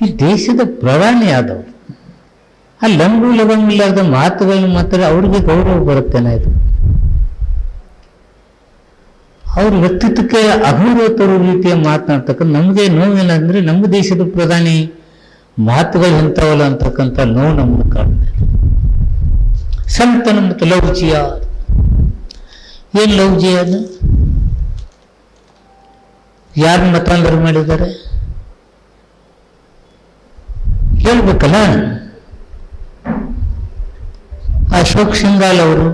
ಈ ದೇಶದ ಪ್ರಧಾನಿ ಆದವು ಆ ಲಂಗು ಲವಂಗಿಲ್ಲದ ಮಾತುಗಳನ್ನ ಮಾತ್ರ ಅವ್ರಿಗೆ ಗೌರವ ಬರುತ್ತೇನೆ ಇದು. ಅವ್ರ ವ್ಯಕ್ತಿತ್ವಕ್ಕೆ ಅಗೌರವ ತರುವ ರೀತಿಯ ಮಾತನಾಡ್ತಕ್ಕಂಥ ನಮಗೆ ನೋವೇನಂದ್ರೆ ನಮ್ಮ ದೇಶದ ಪ್ರಧಾನಿ ಮಾತುಗಳು ಎಂಥವಲ್ಲ ಅಂತಕ್ಕಂಥ ನೋವು ನಮ್ಮನ್ನು ಇದೆ ಸಂತನ ಮತ್ತು ಲೌಜಿಯ ಏನ್ ಲೌಜಿ ಅದು? ಯಾರು ಮತಾಂತರ ಮಾಡಿದ್ದಾರೆ? ಹೇಳ್ಬೇಕಲ್ಲ ಅಶೋಕ್ ಸಿಂಗಾಲ್ ಅವರು.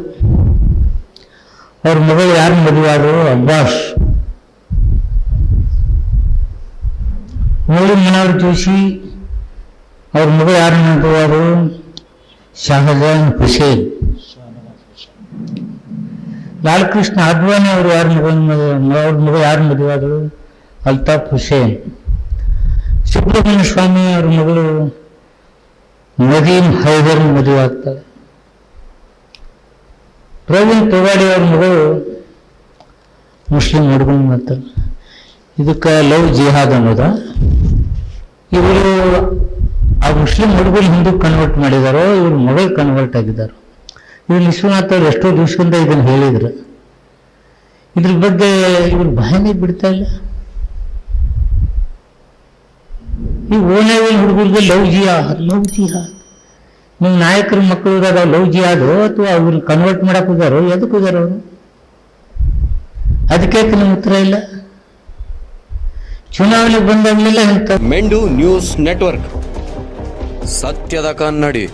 ಅವ್ರ ಮಗಳು ಯಾರು ಮದುವಾದರು? ಅಬ್ಬಾಸ್. ಮೂರು ಮನೋಹರ್ ಜೋಶಿ, ಅವ್ರ ಮಗಳು ಯಾರು ಮದುವಾರು ಶಹಜಾನ್ ಹುಸೇನ್ ಲಾಲ್ಕೃಷ್ಣ ಅದ್ವಾನಿ ಅವರು ಯಾರು ಮಗನ ಅವ್ರ ಮಗ ಯಾರು ಮದುವಾದರು? ಅಲ್ತಾಫ್ ಹುಸೇನ್. ಸುಬ್ರಹ್ಮಣ್ಯ ಸ್ವಾಮಿ ಅವ್ರ ಮಗಳು ನದೀಮ್ ಹೈದರ್ ಮದುವೆ ಆಗ್ತಾರೆ ಪ್ರವೀಣ್ ತೊಗಾಡಿ ಅವ್ರ ಮಗಳು ಮುಸ್ಲಿಂ ಹುಡುಗನ ಮಾಡ್ತಾಳೆ ಇದಕ್ಕೆ ಲವ್ ಜಿಹಾದ್ ಅನ್ನೋದ. ಇವರು ಆ ಮುಸ್ಲಿಂ ಹುಡುಗನ ಹಿಂದೂ ಕನ್ವರ್ಟ್ ಮಾಡಿದಾರೋ, ಇವ್ರ ಮಗಳು ಕನ್ವರ್ಟ್ ಆಗಿದ್ದಾರೋ. ಇವ್ರು ವಿಶ್ವನಾಥ್ ಅವ್ರು ಎಷ್ಟೋ ದಿವಸದಿಂದ ಇದನ್ನು ಹೇಳಿದ್ರು. ಇದ್ರ ಬಗ್ಗೆ ಇವ್ರು ಭಯನೇ ಬಿಡ್ತಾ ಇಲ್ಲ. ಈ ಓನೇವಿನ ಹುಡುಗರಿಗೆ ಲವ್ ಜಿಹಾದ್ ಲವ್ ಜಿಹಾದ್ ನಿಮ್ಮ ನಾಯಕರ ಮಕ್ಕಳು ಇದಾಗ ಲವ್ ಜಿಹಾದು ಅಥವಾ ಅವ್ರನ್ನ ಕನ್ವರ್ಟ್ ಮಾಡಕ್ ಹೋದಾರೋ ಎದಕ್ಕೆ ಹೋಗ್ಯಾರ ಅವರು? ಅದಕ್ಕೆ ನಿಮ್ಮ ಉತ್ತರ ಇಲ್ಲ? ಚುನಾವಣೆಗೆ ಬಂದಾಗಲಿಲ್ಲ ಅಂತ ಮೆಂಡು ನ್ಯೂಸ್ ನೆಟ್ವರ್ಕ್. ಸತ್ಯದ ಕನ್ನಡಿ.